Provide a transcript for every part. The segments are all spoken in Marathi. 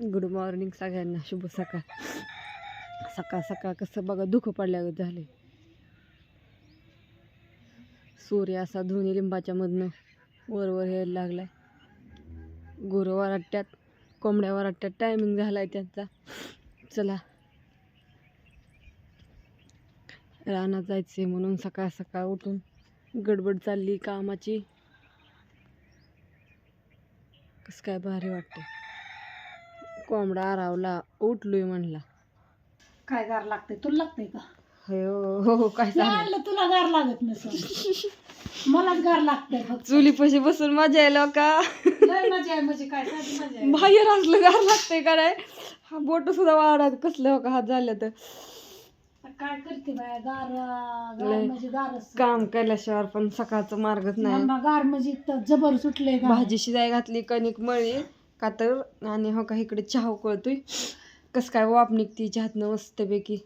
गुड मॉर्निंग सगळ्यांना शुभ सकाळ. सकाळ सकाळ कसं बघा दुःख पडल्या झाले. सूर्य असा दोन्ही लिंबाच्या मधनं वरवर यायला लागलाय. गुरं वराट्यात कोंबड्या वराट्यात टायमिंग झालाय त्यांचा. चला. रानात जायचे म्हणून सकाळ सकाळ उठून गडबड चालली कामाची. कसं काय भारी वाटतं कोंबडा आरावला उठलोय म्हणला. काय गार लागतंय? तुला लागतंय का? हो हो हो काय मी सांग? आणलं तुला गार लागत नसेल. मलाच गार फक्त. पशी बसून मजा यायला का? लय मजा आहे म्हणजे काय साधी मजा आहे. बाहेर असलं गार लागतंय का नाही? हा बोट सुद्धा वाढत कसलं हो का? हात झालं तर. आता काय करते बाया? गार गार लय. म्हणजे गारच. काम केल्याशिवाय पण सकाळचं मार्गच नाही. मम्मा गार म्हणजे इतकं जबर सुटले का? भाजी शिजाय घातली कणिक मळी. का तर आणि हो का इकडे चहा उकळतोय. कसं काय वाप निघती चहातनं मस्तपैकी.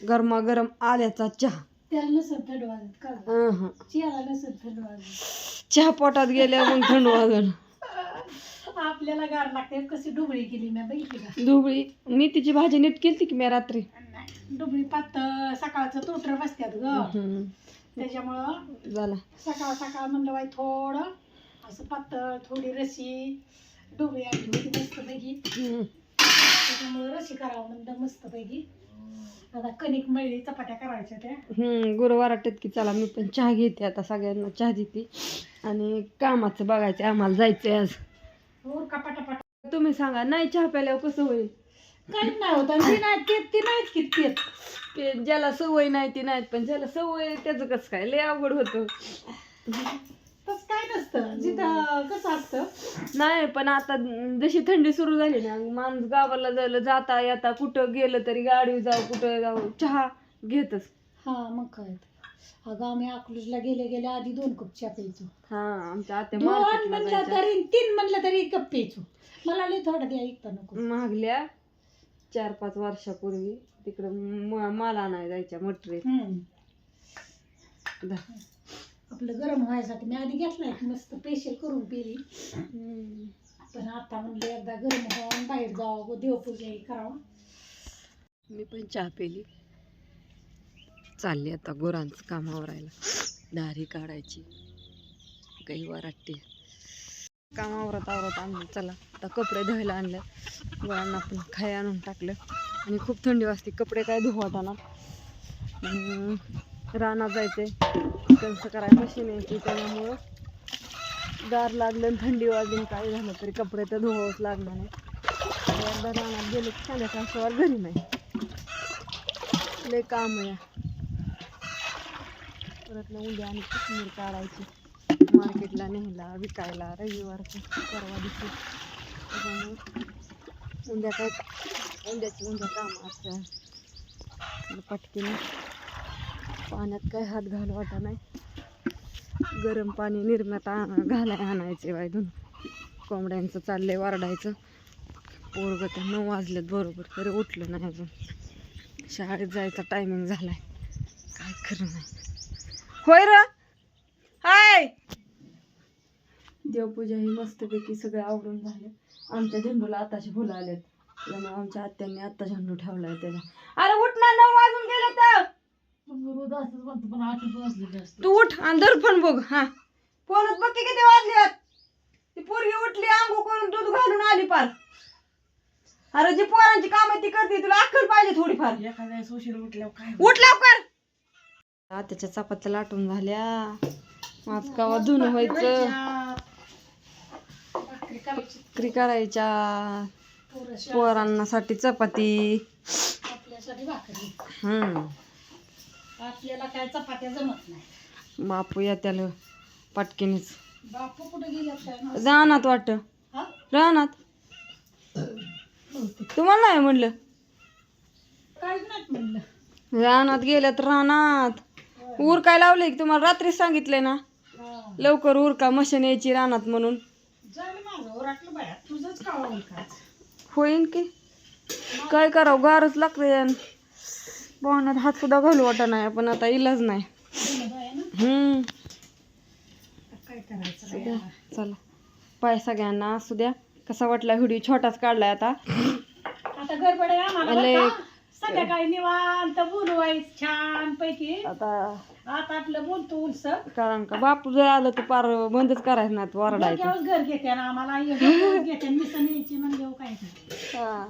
गरमागरम आल्याचा चहा. त्याला नसेल थंड वाजत का? अहं. चियाला नसेल थंड वाजत. चहा पोटात गेल्या मग थंड वाजून. आपल्याला गार लागते. कशी डुबळी केली मी बघितली का? दुबळी मी तिची भाजी नीट केली की मी रात्री? नाही. डुबळी पातळ सकाळचं तोटर बसत्यात ग. त्याच्यामुळं झाला. सकाळ सकाळ म्हणलं बाई थोडं असं पातळ थोडी रशी डोबळी होती मस्त पैकी. त्याच्यामुळे रशी करावं म्हणलं मस्त पैकी आता कणिक मळली चपात्या करायच्या त्या. हम्म गुरुवार वाटत की चला मी पण चहा घेते आता सगळ्यांना चहा देते. आणि कामाचं बघायचं आम्हाला जायचंय आज. हो कपाटापाट तुम्ही सांगा नाही चहा प्यायल्यावर कसं होईल? काहीच नाही होत आणि ती नाही ते ती नाहीच की तेच ते ज्याला सवय नाही ती नाहीत पण ज्याला सवय आहे त्याचं कसं काय? लय अवघड होतं. तसं काय नसतं. जिथं कसं असतं. नाही पण आता जशी थंडी सुरू झाली ना माणूस गावाला जायला जाता येता कुठं गेलं तरी गाडी जाऊ कुठं जाऊ चहा घेतच. हा मग काय अगं आम्ही अकलूजला गेले गेले आधी दोन कप चहा प्यायचो. हा आमच्या आत्या दोन मार्केटला म्हणलं जायच्या. तरी तीन म्हणलं तरी एक कप प्यायचो. मला लई थोडं द्या ऐकता नको. मागल्या चार पाच वर्षापूर्वी तिकडं म- माला नाही जायच्या हम्म. आपलं गरम व्हायसाठी मी आधी घेतलाय मस्त पेशल करून पिली. पण आता म्हणलं एकदा गरम व्हावं बाहेर जावं देवपूजा हे करावं. मी पण चहा पेली. चालली आता गुरांचं कामावर राहिला दारी काढायची. काही वराटे काम आवरत आणलं. चला आता कपडे धुवायला आणले. गुरांना आपण खाय आणून टाकलं. आणि खूप थंडी वाजते. कपडे काय धुवाटाना रानात जायचंय. कसं कराय मशीन यायची त्याच्यामुळं गार लागलं थंडी वाजून काय झालं तरी कपडे तर धुवावंच लागणार नाही एकदा रानात गेले की संध्याकाळशिवाय घरी नाही. लय काम आहे. परत ना उद्या आणि कोथिंबीर काढायची. मार्केटला न्यायला विकायला रविवारचं परवा दिवशी. त्याच्यामुळे उद्या काय उद्याची उद्या काम असतं पटकीने पाण्यात काय हात घाल वाटा नाही. गरम पाणी निर्मात घालाय आणायचे वायदून कोंबड्यांचं चाललंय वारडायचं. पोरगं त्या नऊ वाजलेत बरोबर तरी उठलं नाही अजून. शाळेत जायचा टायमिंग झालाय. काय खरं नाही. होय र. हाय. देवपूजा ही मस्तपैकी सगळे आवरून झाले. आमच्या झेंडूला आताशी फुलं आलेत. त्यामुळे आमच्या आत्यांनी आत्ता झेंडू ठेवलाय त्याला. अरे उठ ना नऊ वाजून गेले तर रोज असंच म्हणतो पण आठच वाजलेले असते तू उठ आणि दर पण बघ हा. फोनच बघ की किती वाजले ती पोरगी उठली आंघोळ करून दूध घालून आली पार. अरे जी पोरांची काम ती करते तुला अक्कल पाहिजे थोडीफार. एखाद्या उशीर उठल्यावर काय उठ लवकर. त्याच्या चपात्या लाटून झाल्या. माझ कावा धुन व्हायचं? भाकरी करायची. भाकरी करायच्या. पोरं पोरांना साठी चपाती. आपल्यासाठी भाकरी. हम्म. आपल्याला काय चपात्या जमत नाही. बापू या त्याला पटकीनीच. बापू कुठे गेल्यात काय माहीत. रानात वाटत हा? रानात. बहुतेक. तुम्हाला नाही म्हणलं? काहीच नाही म्हणलं. रानात गेल्यात रानात. उर काय लावलंय की तुम्हाला? रात्रीच सांगितलंय ना? हा. लवकर उर का मशीन यायची रानात म्हणून? माझं बाया. तुझंच होईन की. काय करावं? गारच लागतंय बोहण्यात हात सुद्धा घालू वाटा नाही पण आता इलाज नाही. हम्म? चला. पाय सगळ्यांना असू द्या कसा वाटला व्हिडिओ? छोटाच काढलाय आता. आता गडबड आहे आम्हाला लय- बरं का? संध्याकाळी निवांत बोलवायच छान पैकी आता आता आपलं बोलतो कारण का? बापू जर आलं तर पार बंदच करायचं ना वरडायचं. घर घेते ना आम्हाला. घेते मिसन यायची म्हणजे काय. हा.